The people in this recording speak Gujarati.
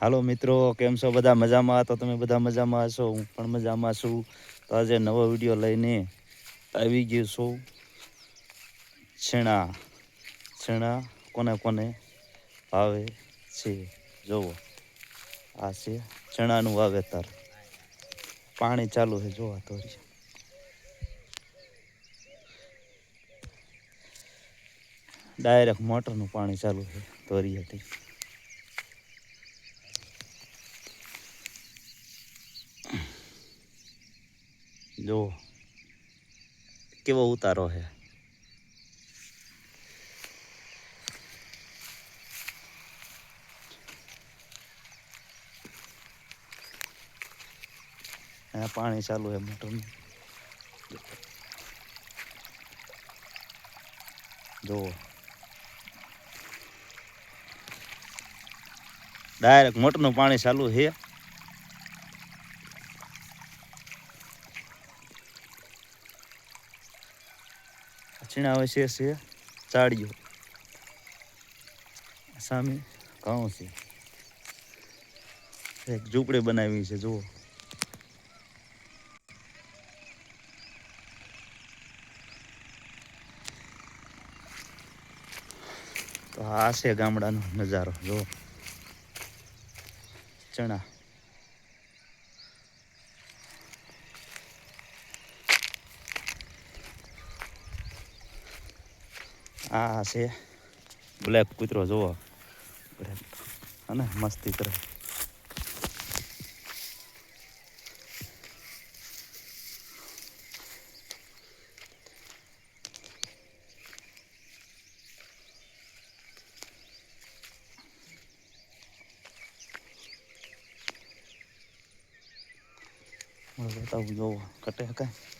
હાલો મિત્રો, કેમ છો બધા? મજામાં? તો તમે બધા મજામાં હશો? હું પણ મજામાં છું. તો આજે નવો વીડિયો લઈને આવી ગયો છું. છેણા. છેણા કોને કોને ભાવે છે? જોવો. આ છે ચણાનું વાવેતર. પાણી ચાલુ છે. જોવા તો ડાયરેક્ટ મોટરનું પાણી ચાલુ છે. ધોરિયાથી જો કેવો ઉતારો છે પાણી ચાલુ છે મોટરનું જુઓ. ડાયરેક્ટ મોટરનું પાણી ચાલુ છે છીણા હોય છે છે. ચાળીઓ. સામે ઘઉં છે. એક ઝૂંપડી બનાવી છે, જુઓ. તો આ છે ગામડાનો નજારો જો ચણા. આ છે બ્લેક કૂતરો જુઓ અને મસ્તી કરે બતાવું જોવો કટે કાંઈ